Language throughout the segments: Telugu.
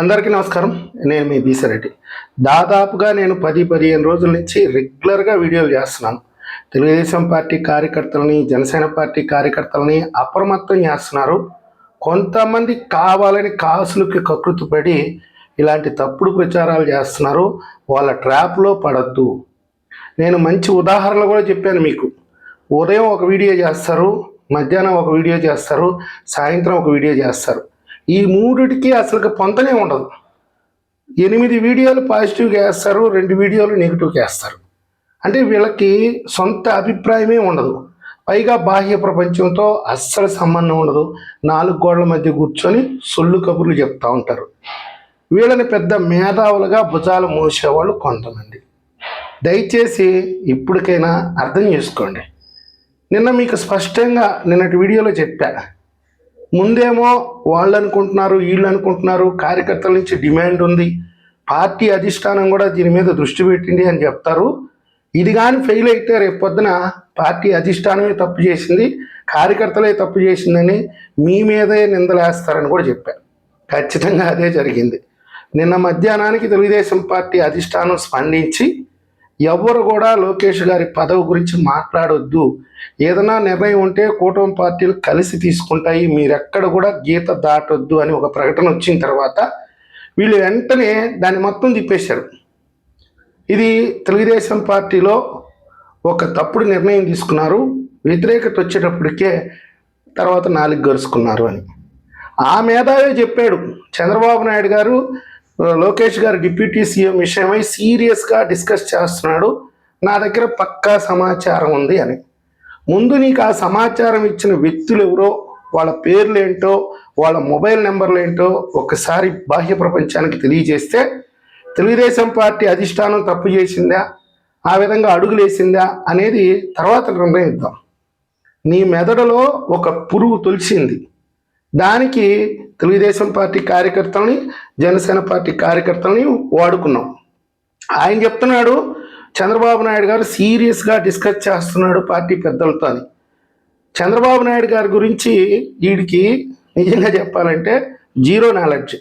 అందరికీ నమస్కారం. నేను మీ బీసరెడ్డి దాదాపుగా నేను పది పదిహేను రోజుల నుంచి రెగ్యులర్గా వీడియోలు చేస్తున్నాను. తెలుగుదేశం పార్టీ కార్యకర్తలని జనసేన పార్టీ కార్యకర్తలని అప్రమత్తం చేస్తున్నారు. కొంతమంది కావాలని కాసులకి కకృతిపడి ఇలాంటి తప్పుడు ప్రచారాలు చేస్తున్నారు. వాళ్ళ ట్రాప్లో పడద్దు. నేను మంచి ఉదాహరణలు కూడా చెప్పాను మీకు. ఉదయం ఒక వీడియో చేస్తారు మధ్యాహ్నం ఒక వీడియో చేస్తారు సాయంత్రం ఒక వీడియో చేస్తారు. ఈ మూడిటికి అసలు పొంతనే ఉండదు. ఎనిమిది వీడియోలు పాజిటివ్గా వేస్తారు రెండు వీడియోలు నెగిటివ్గా వేస్తారు. అంటే వీళ్ళకి సొంత అభిప్రాయమే ఉండదు. పైగా బాహ్య ప్రపంచంతో అస్సలు సంబంధం ఉండదు. నాలుగు గోడల మధ్య కూర్చొని సొల్లు కబుర్లు చెప్తూ ఉంటారు. వీళ్ళని పెద్ద మేధావులుగా భుజాలు మోసేవాళ్ళు కొంతమంది. దయచేసి ఇప్పటికైనా అర్థం చేసుకోండి. నిన్న మీకు స్పష్టంగా నిన్నటి వీడియోలో చెప్పాను ముందేమో వాళ్ళు అనుకుంటున్నారు వీళ్ళు అనుకుంటున్నారు కార్యకర్తల నుంచి డిమాండ్ ఉంది. పార్టీ అధిష్టానం కూడా దీని మీద దృష్టి పెట్టింది అని చెప్తారు. ఇది కానీ ఫెయిల్ అయితే రేపు పొద్దున పార్టీ అధిష్టానమే తప్పు చేసింది కార్యకర్తలే తప్పు చేసిందని మీ మీదే నిందలేస్తారని కూడా చెప్పారు. ఖచ్చితంగా అదే జరిగింది. నిన్న మధ్యాహ్నానికి తెలుగుదేశం పార్టీ అధిష్టానం స్పందించి ఎవరు కూడా లోకేష్ గారి పదవి గురించి మాట్లాడొద్దు. ఏదైనా నిర్ణయం ఉంటే కూటమి పార్టీలు కలిసి తీసుకుంటాయి. మీరెక్కడ కూడా గీత దాటొద్దు అని ఒక ప్రకటన వచ్చిన తర్వాత వీళ్ళు వెంటనే దాన్ని మొత్తం తిప్పేశారు. ఇది తెలుగుదేశం పార్టీలో ఒక తప్పుడు నిర్ణయం తీసుకున్నారు. వ్యతిరేకత వచ్చేటప్పటికే తర్వాత నాలుగు గరుచుకున్నారు అని. ఆ మేధావే చెప్పాడు చంద్రబాబు నాయుడు గారు. లోకేష్ గారు డిప్యూటీ సీఎం విషయమై సీరియస్గా డిస్కస్ చేస్తున్నాడు. నా దగ్గర పక్కా సమాచారం ఉంది అని. ముందు నీకు ఆ సమాచారం ఇచ్చిన వ్యక్తులు ఎవరో వాళ్ళ పేర్లు ఏంటో వాళ్ళ మొబైల్ నెంబర్లు ఏంటో ఒకసారి బాహ్య ప్రపంచానికి తెలియజేస్తే తెలుగుదేశం పార్టీ అధిష్టానం తప్పు చేసిందా ఆ విధంగా అడుగులేసిందా అనేది తర్వాత నిర్ణయిద్దాం. నీ మెదడులో ఒక పురుగు తొలిచింది. దానికి తెలుగుదేశం పార్టీ కార్యకర్తలని జనసేన పార్టీ కార్యకర్తలని వాడుకున్నాం. ఆయన చెప్తున్నాడు చంద్రబాబు నాయుడు గారు సీరియస్గా డిస్కస్ చేస్తున్నాడు పార్టీ పెద్దలతో అని. చంద్రబాబు నాయుడు గారి గురించి వీడికి నిజంగా చెప్పాలంటే జీరో నాలెడ్జ్.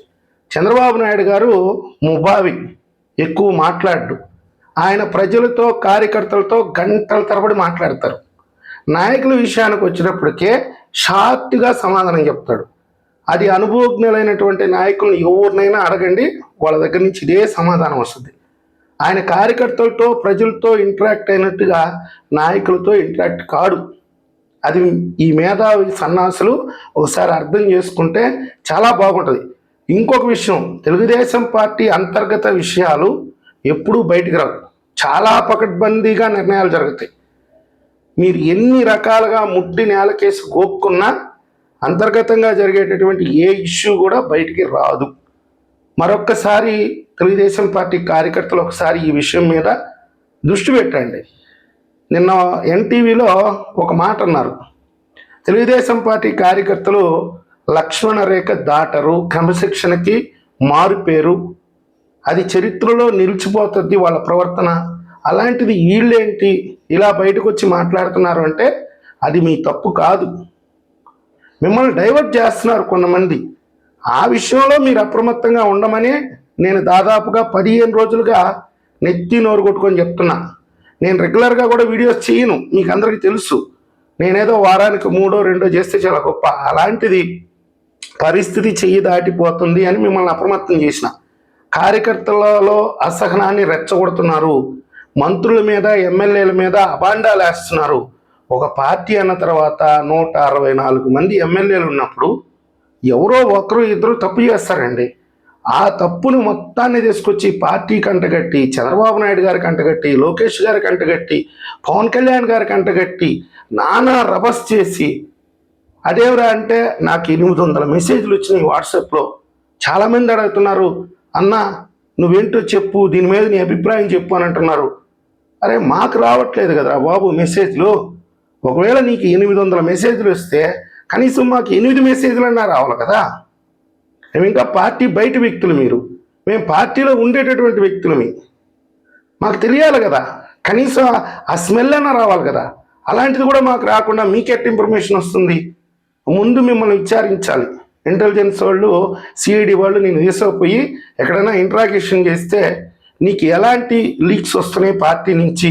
చంద్రబాబు నాయుడు గారు ముబావి ఎక్కువ మాట్లాడు ఆయన ప్రజలతో కార్యకర్తలతో గంటల తరబడి మాట్లాడతారు. నాయకుల విషయానికి వచ్చినప్పటికే షార్ట్గా సమాధానం చెప్తాడు. అది అనుభవజ్ఞులైనటువంటి నాయకులను ఎవరినైనా అడగండి వాళ్ళ దగ్గర నుంచి ఇదే సమాధానం వస్తుంది. ఆయన కార్యకర్తలతో ప్రజలతో ఇంటరాక్ట్ అయినట్టుగా నాయకులతో ఇంటరాక్ట్ కాడు. అది ఈ మేధావి సన్నాసులు ఒకసారి అర్థం చేసుకుంటే చాలా బాగుంటుంది. ఇంకొక విషయం తెలుగుదేశం పార్టీ అంతర్గత విషయాలు ఎప్పుడూ బయటికి రావు. చాలా పకడ్బందీగా నిర్ణయాలు జరుగుతాయి. మీరు ఎన్ని రకాలుగా ముడ్డి నేలకేసి గోక్కున్నా అంతర్గతంగా జరిగేటటువంటి ఏ ఇష్యూ కూడా బయటికి రాదు. మరొక్కసారి తెలుగుదేశం పార్టీ కార్యకర్తలు ఒకసారి ఈ విషయం మీద దృష్టి పెట్టండి. నిన్న ఎన్టీవీలో ఒక మాట అన్నారు. తెలుగుదేశం పార్టీ కార్యకర్తలు లక్ష్మణ రేఖ దాటరు క్రమశిక్షణకి మారుపేరు అది చరిత్రలో నిలిచిపోతుంది వాళ్ళ ప్రవర్తన. అలాంటిది వీళ్ళేంటి? ఇలా బయటకు వచ్చి మాట్లాడుతున్నారు అంటే అది మీ తప్పు కాదు. మిమ్మల్ని డైవర్ట్ చేస్తున్నారు కొంతమంది. ఆ విషయంలో మీరు అప్రమత్తంగా ఉండమని నేను దాదాపుగా పదిహేను రోజులుగా నెత్తి నోరు కొట్టుకొని చెప్తున్నా. నేను రెగ్యులర్గా కూడా వీడియోస్ చేయను మీకు అందరికీ తెలుసు. నేనేదో వారానికి మూడో రెండో చేస్తే చాలా గొప్ప. అలాంటిది పరిస్థితి చెయ్యి దాటిపోతుంది అని మిమ్మల్ని అప్రమత్తం చేసిన. కార్యకర్తలలో అసహనాన్ని రెచ్చగొడుతున్నారు. మంత్రుల మీద ఎమ్మెల్యేల మీద అబాండాలు వేస్తున్నారు. ఒక పార్టీ అన్న తర్వాత నూట అరవై నాలుగు మంది ఎమ్మెల్యేలు ఉన్నప్పుడు ఎవరో ఒకరు ఇద్దరు తప్పు చేస్తారండి. ఆ తప్పును మొత్తాన్ని తీసుకొచ్చి పార్టీ కంటగట్టి చంద్రబాబు నాయుడు గారి కంటగట్టి లోకేష్ గారి కంటగట్టి పవన్ కళ్యాణ్ గారి కంటగట్టి నానా రభస్ చేసి అదేవరా అంటే నాకు ఎనిమిది వందల మెసేజ్లు వచ్చినాయి వాట్సాప్లో. చాలామంది అడుగుతున్నారు అన్న నువ్వేంటో చెప్పు దీని మీద నీ అభిప్రాయం చెప్పు అని అంటున్నారు. అరే మాకు రావట్లేదు కదరా బాబు మెసేజ్లు. ఒకవేళ నీకు ఎనిమిది వందల మెసేజ్లు వస్తే కనీసం మాకు ఎనిమిది మెసేజ్లు అన్నా రావాలి కదా. మేము ఇంకా పార్టీ బయట వ్యక్తులు మీరు. మేము పార్టీలో ఉండేటటువంటి వ్యక్తులమి మాకు తెలియాలి కదా. కనీసం ఆ స్మెల్ అన్నా రావాలి కదా. అలాంటిది కూడా మాకు రాకుండా మీకెట్ ఇన్ఫర్మేషన్ వస్తుంది. ముందు మిమ్మల్ని విచారించాలి. ఇంటెలిజెన్స్ వాళ్ళు సిఐడి వాళ్ళు నేను తీసుకుపోయి ఎక్కడైనా ఇంట్రాగేషన్ చేస్తే నీకు ఎలాంటి లీక్స్ వస్తున్నాయి పార్టీ నుంచి?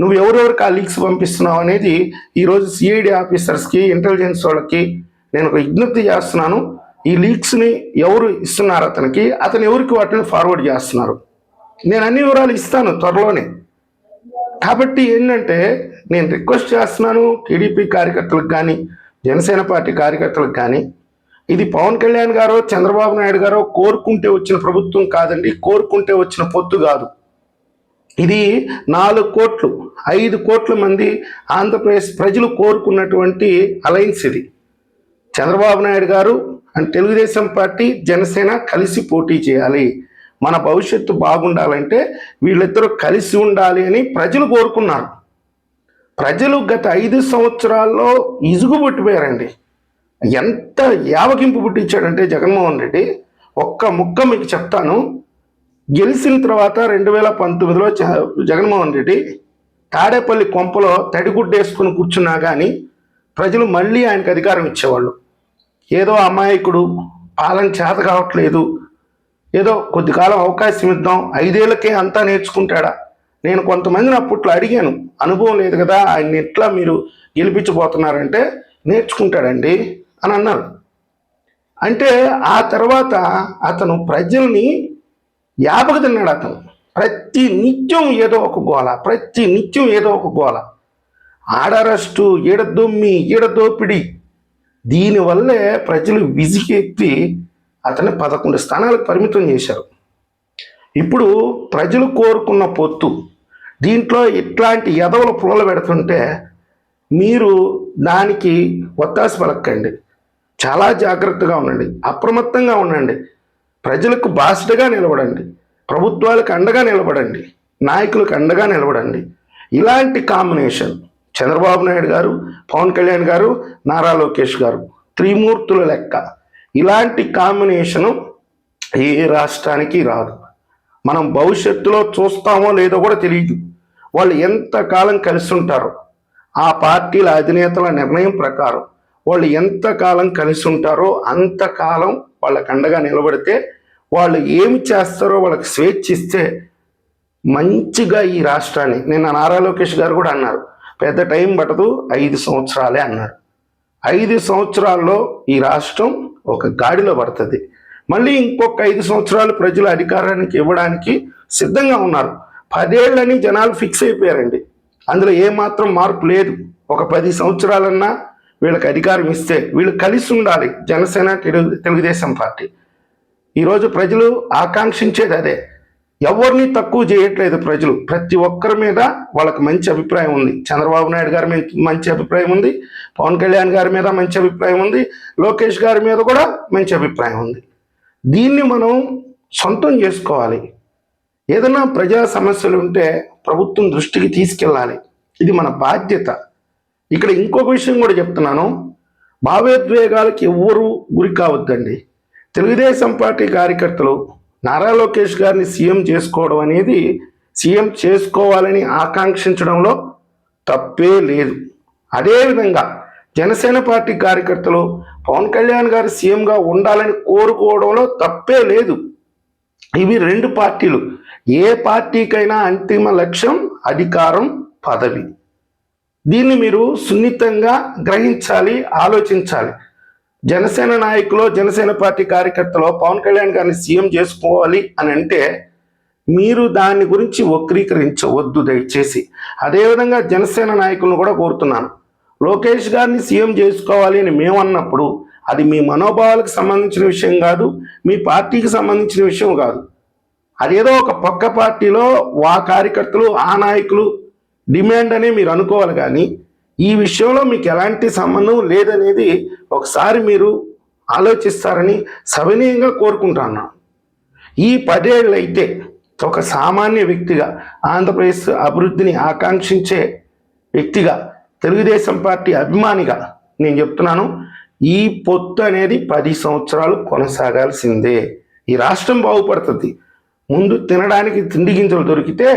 నువ్వు ఎవరెవరికి ఆ లీక్స్ పంపిస్తున్నావు అనేది ఈరోజు సిఐడి ఆఫీసర్స్కి ఇంటెలిజెన్స్ వాళ్ళకి నేను ఒక విజ్ఞప్తి చేస్తున్నాను. ఈ లీక్స్ని ఎవరు ఇస్తున్నారు అతనికి? అతను ఎవరికి వాటిని ఫార్వర్డ్ చేస్తున్నారు? నేను అన్ని వివరాలు ఇస్తాను త్వరలోనే. కాబట్టి ఏంటంటే నేను రిక్వెస్ట్ చేస్తున్నాను టీడీపీ కార్యకర్తలకు కానీ జనసేన పార్టీ కార్యకర్తలకు కానీ ఇది పవన్ కళ్యాణ్ గారో చంద్రబాబు నాయుడు గారో కోరుకుంటే వచ్చిన ప్రభుత్వం కాదండి కోరుకుంటే వచ్చిన పొత్తు కాదు. ఇది నాలుగు కోట్లు ఐదు కోట్ల మంది ఆంధ్రప్రదేశ్ ప్రజలు కోరుకున్నటువంటి అలయన్స్ ఇది. చంద్రబాబు నాయుడు గారు అండ్ తెలుగుదేశం పార్టీ జనసేన కలిసి పోటీ చేయాలి. మన భవిష్యత్తు బాగుండాలంటే వీళ్ళిద్దరూ కలిసి ఉండాలి అని ప్రజలు కోరుకున్నారు. ప్రజలు గత ఐదు సంవత్సరాల్లో ఇసుగపట్టిపోయారండి ఎంత యావగింపు పుట్టించాడంటే జగన్మోహన్ రెడ్డి ఒక్క ముక్క మీకు చెప్తాను. గెలిచిన తర్వాత రెండు వేల పంతొమ్మిదిలో జ- జగన్మోహన్ రెడ్డి తాడేపల్లి కొంపలో తడిగుడ్డేసుకుని కూర్చున్నా కానీ ప్రజలు మళ్ళీ ఆయనకు అధికారం ఇచ్చేవాళ్ళు. ఏదో అమాయకుడు పాలన చేత కావట్లేదు. ఏదో కొద్ది కాలం అవకాశం ఇద్దాం ఐదేళ్ళకే అంతా నేర్చుకుంటాడా? నేను కొంతమందిని అప్పట్లో అడిగాను. అనుభవం లేదు కదా ఆయన ఎట్లా మీరు గెలిపించబోతున్నారంటే నేర్చుకుంటాడండి. అని అన్నారు. అంటే ఆ తర్వాత అతను ప్రజల్ని యాపక తిన్నాడు అతను. ప్రతి నిత్యం ఏదో ఒక గోల ప్రతి నిత్యం ఏదో ఒక గోల. ఆడరస్టు ఈడ దొమ్మి దీనివల్లే ప్రజలు విసిగెత్తి అతన్ని పదకొండు స్థానాలకు పరిమితం చేశారు. ఇప్పుడు ప్రజలు కోరుకున్న పొత్తు దీంట్లో ఇట్లాంటి ఎదవల పుల్లలు పెడుతుంటే మీరు దానికి ఒత్తాసి పలకండి చాలా జాగ్రత్తగా ఉండండి అప్రమత్తంగా ఉండండి ప్రజలకు బాసటగా నిలబడండి ప్రభుత్వాలకు అండగా నిలబడండి నాయకులకు అండగా నిలబడండి. ఇలాంటి కాంబినేషన్ చంద్రబాబు నాయుడు గారు పవన్ కళ్యాణ్ గారు నారా లోకేష్ గారు త్రిమూర్తుల లెక్క. ఇలాంటి కాంబినేషను ఏ రాష్ట్రానికి రాదు. మనం భవిష్యత్తులో చూస్తామో లేదో కూడా తెలియదు వాళ్ళు ఎంతకాలం కలిసి ఉంటారో? ఆ పార్టీల అధినేతల నిర్ణయం ప్రకారం. వాళ్ళు ఎంతకాలం కలిసి ఉంటారో అంతకాలం వాళ్ళకు అండగా నిలబడితే వాళ్ళు ఏమి చేస్తారో వాళ్ళకి స్వేచ్ఛ ఇస్తే మంచిగా ఈ రాష్ట్రాన్ని. నిన్న నారా లోకేష్ గారు కూడా అన్నారు. పెద్ద టైం పట్టదు ఐదు సంవత్సరాలే అన్నారు. ఐదు సంవత్సరాల్లో ఈ రాష్ట్రం ఒక గాడిలో పడుతుంది. మళ్ళీ ఇంకొక ఐదు సంవత్సరాలు ప్రజల అధికారానికి ఇవ్వడానికి సిద్ధంగా ఉన్నారు. పదేళ్ళని జనాలు ఫిక్స్ అయిపోయారండి. అందులో ఏమాత్రం మార్పు లేదు. ఒక పది సంవత్సరాలన్నా వీళ్ళకి అధికారం ఇస్తే వీళ్ళు కలిసి ఉండాలి. జనసేన తెలుగు తెలుగుదేశం పార్టీ. ఈరోజు ప్రజలు ఆకాంక్షించేది అదే. ఎవరిని తక్కువ చేయట్లేదు ప్రజలు. ప్రతి ఒక్కరి మీద వాళ్ళకి మంచి అభిప్రాయం ఉంది. చంద్రబాబు నాయుడు గారి మీద మంచి అభిప్రాయం ఉంది. పవన్ కళ్యాణ్ గారి మీద మంచి అభిప్రాయం ఉంది. లోకేష్ గారి మీద కూడా మంచి అభిప్రాయం ఉంది. దీన్ని మనం సొంతం చేసుకోవాలి. ఏదైనా ప్రజా సమస్యలు ఉంటే ప్రభుత్వం దృష్టికి తీసుకెళ్ళాలి. ఇది మన బాధ్యత. ఇక్కడ ఇంకొక విషయం కూడా చెప్తున్నాను. భావోద్వేగాలకు ఎవ్వరూ గురి కావద్దండి. తెలుగుదేశం పార్టీ కార్యకర్తలు నారా లోకేష్ గారిని సీఎం చేసుకోవడం అనేది సీఎం చేసుకోవాలని ఆకాంక్షించడంలో తప్పే లేదు. అదేవిధంగా జనసేన పార్టీ కార్యకర్తలు పవన్ కళ్యాణ్ గారు సీఎంగా ఉండాలని కోరుకోవడంలో తప్పే లేదు. ఇవి రెండు పార్టీలు. ఏ పార్టీకైనా అంతిమ లక్ష్యం అధికారం పదవి. దీన్ని మీరు సున్నితంగా గ్రహించాలి ఆలోచించాలి. జనసేన నాయకులు జనసేన పార్టీ కార్యకర్తలు పవన్ కళ్యాణ్ గారిని సీఎం చేసుకోవాలి అని అంటే మీరు దాని గురించి వక్రీకరించవద్దు దయచేసి. అదేవిధంగా జనసేన నాయకులను కూడా కోరుతున్నాను. లోకేష్ గారిని సీఎం చేసుకోవాలి అని మేమన్నప్పుడు అది మీ మనోభావాలకు సంబంధించిన విషయం కాదు మీ పార్టీకి సంబంధించిన విషయం కాదు. అదేదో ఒక పక్క పార్టీలో వా కార్యకర్తలు ఆ నాయకులు డిమాండ్ అని మీరు అనుకోవాలి కానీ ఈ విషయంలో మీకు ఎలాంటి సంబంధం లేదనేది ఒకసారి మీరు ఆలోచిస్తారని సవినయంగా కోరుకుంటున్నాను ఈ పదేళ్ళు అయితే ఒక సామాన్య వ్యక్తిగా ఆంధ్రప్రదేశ్ అభివృద్ధిని ఆకాంక్షించే వ్యక్తిగా తెలుగుదేశం పార్టీ అభిమానిగా నేను చెప్తున్నాను. ఈ పొత్తు అనేది పది సంవత్సరాలు కొనసాగాల్సిందే. ఈ రాష్ట్రం బాగుపడుతుంది. ముందు తినడానికి తిండి గింజలు దొరికితే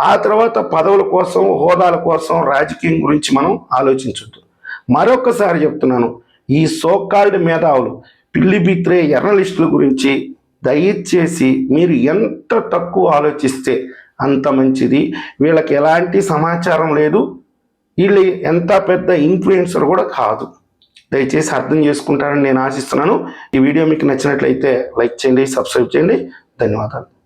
ఆ తర్వాత పదవుల కోసం హోదాల కోసం రాజకీయం గురించి మనం ఆలోచించొద్దు. మరొకసారి చెప్తున్నాను ఈ సోకాల్డ్ మేధావులు పిల్లి బిత్రే జర్నలిస్టుల గురించి దయచేసి మీరు ఎంత తక్కువ ఆలోచిస్తే అంత మంచిది. వీళ్ళకి ఎలాంటి సమాచారం లేదు. వీళ్ళు ఎంత పెద్ద ఇన్ఫ్లుయెన్సర్ కూడా కాదు. దయచేసి అర్థం చేసుకుంటారని నేను ఆశిస్తున్నాను. ఈ వీడియో మీకు నచ్చినట్లయితే లైక్ చేయండి సబ్స్క్రైబ్ చేయండి. ధన్యవాదాలు.